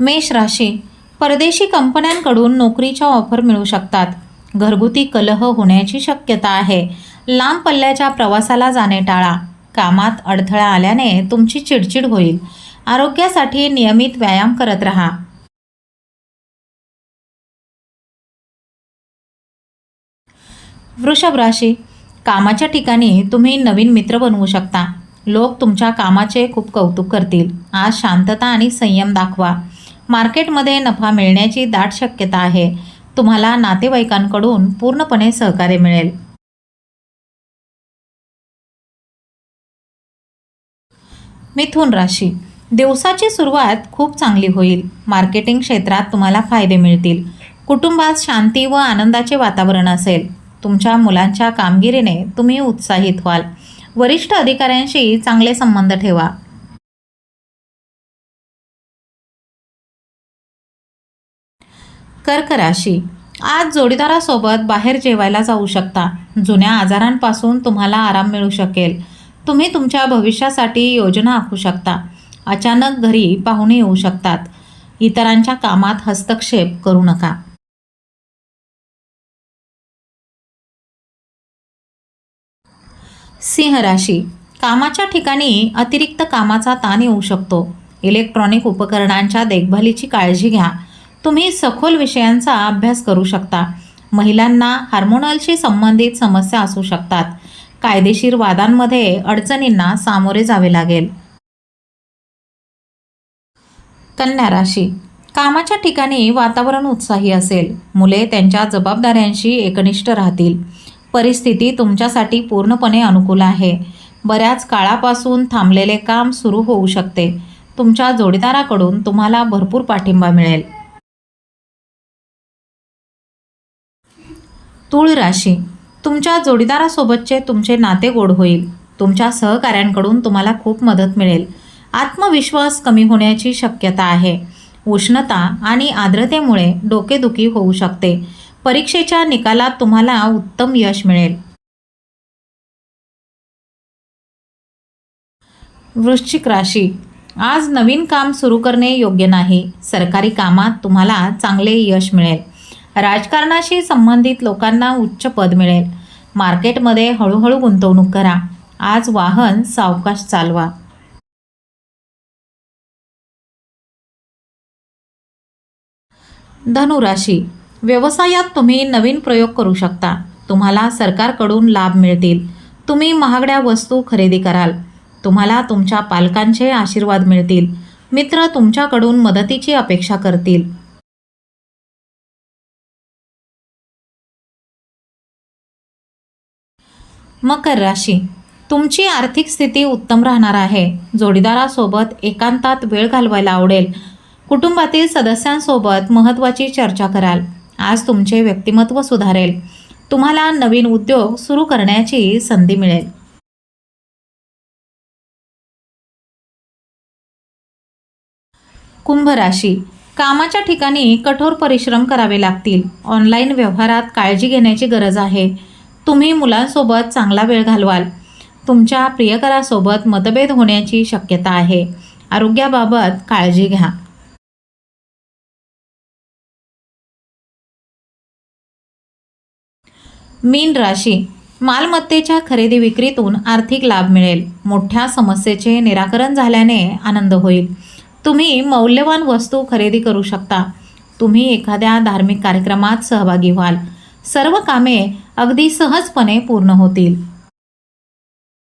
मेष राशी. परदेशी कंपन्यांकडून नोकरीच्या ऑफर मिळू शकतात. घरगुती कलह होण्याची शक्यता आहे. लांब पल्ल्याच्या प्रवासाला जाणे टाळा. कामात अडथळा आल्याने तुमची चिडचिड होईल. आरोग्यासाठी नियमित व्यायाम करत राहा. वृषभ राशी. कामाच्या ठिकाणी तुम्ही नवीन मित्र बनवू शकता. लोक तुमच्या कामाचे खूप कौतुक करतील. आज शांतता आणि संयम दाखवा. मार्केटमध्ये नफा मिळण्याची दाट शक्यता आहे. तुम्हाला नातेवाईकांकडून पूर्णपणे सहकार्य मिळेल. मिथुन राशी. दिवसाची सुरुवात खूप चांगली होईल. मार्केटिंग क्षेत्रात तुम्हाला फायदे मिळतील. कुटुंबात शांती व आनंदाचे वातावरण असेल. तुमच्या मुलांच्या कामगिरीने तुम्ही उत्साहित व्हाल. वरिष्ठ अधिकाऱ्यांशी चांगले संबंध ठेवा. कर्क राशी आज जोडीदारासोबत बाहेर जेवायला जाऊ शकता. जुन्या आजारांपासून तुम्हाला आराम मिळू शकेल. तुम्ही तुमच्या भविष्यासाठी योजना आखू शकता. अचानक घरी पाहुणे येऊ शकतात. इतरांच्या कामात हस्तक्षेप करू नका. सिंह राशी. कामाच्या ठिकाणी अतिरिक्त कामाचा ताण येऊ शकतो. इलेक्ट्रॉनिक उपकरणांच्या देखभालीची काळजी घ्या. तुम्ही सखोल विषयांचा अभ्यास करू शकता. महिलांना हार्मोनलशी संबंधित समस्या असू शकतात. कायदेशीर वादांमध्ये अडचणींना सामोरे जावे लागेल. कन्या राशी. कामाच्या ठिकाणी वातावरण उत्साही असेल. मुले त्यांच्या जबाबदाऱ्यांशी एकनिष्ठ राहतील. परिस्थिती तुमच्यासाठी पूर्णपणे अनुकूल आहे. बऱ्याच काळापासून थांबलेले काम सुरू होऊ शकते. तुमच्या जोडीदाराकडून तुम्हाला भरपूर पाठिंबा मिळेल. तूळ राशी. तुमच्या जोडीदारासोबतचे तुमचे नाते गोड होईल. तुमच्या सहकाऱ्यांकडून तुम्हाला खूप मदत मिळेल. आत्मविश्वास कमी होण्याची शक्यता आहे. उष्णता आणि आर्द्रतेमुळे डोकेदुखी होऊ शकते. परीक्षेच्या निकालात तुम्हाला उत्तम यश मिळेल. वृश्चिक राशी. आज नवीन काम सुरू करणे योग्य नाही. सरकारी कामात तुम्हाला चांगले यश मिळेल. राजकारणाशी संबंधित लोकांना उच्च पद मिळेल. मार्केटमध्ये हळूहळू गुंतवणूक करा. आज वाहन सावकाश चालवा. धनुराशी. व्यवसायात तुम्ही नवीन प्रयोग करू शकता. तुम्हाला सरकारकडून लाभ मिळतील. तुम्ही महागड्या वस्तू खरेदी कराल. तुम्हाला तुमच्या पालकांचे आशीर्वाद मिळतील. मित्र तुमच्याकडून मदतीची अपेक्षा करतील. मकर राशी. तुमची आर्थिक स्थिती उत्तम राहणार आहे. जोडीदारासोबत एकांतात वेळ घालवायला आवडेल. कुटुंबातील सदस्यांसोबत महत्त्वाची चर्चा कराल. आज तुमचे व्यक्तिमत्व सुधारेल. तुम्हाला नवीन उद्योग सुरू करण्याची संधी मिळेल. कुंभ राशी. कामाच्या ठिकाणी कठोर परिश्रम करावे लागतील. ऑनलाईन व्यवहारात काळजी घेण्याची गरज आहे. तुम्ही मुलांसोबत चांगला वेळ घालवाल. तुमच्या प्रियकरासोबत मतभेद होण्याची शक्यता आहे. आरोग्याबाबत काळजी घ्या. मीन राशी. मालमत्तेच्या खरेदी विक्रीतून आर्थिक लाभ मिळेल. मोठ्या समस्येचे निराकरण झाल्याने आनंद होईल. तुम्ही मौल्यवान वस्तू खरेदी करू शकता. तुम्ही एखाद्या धार्मिक कार्यक्रमात सहभागी व्हाल. सर्व कामे अगदी सहजपणे पूर्ण होतील.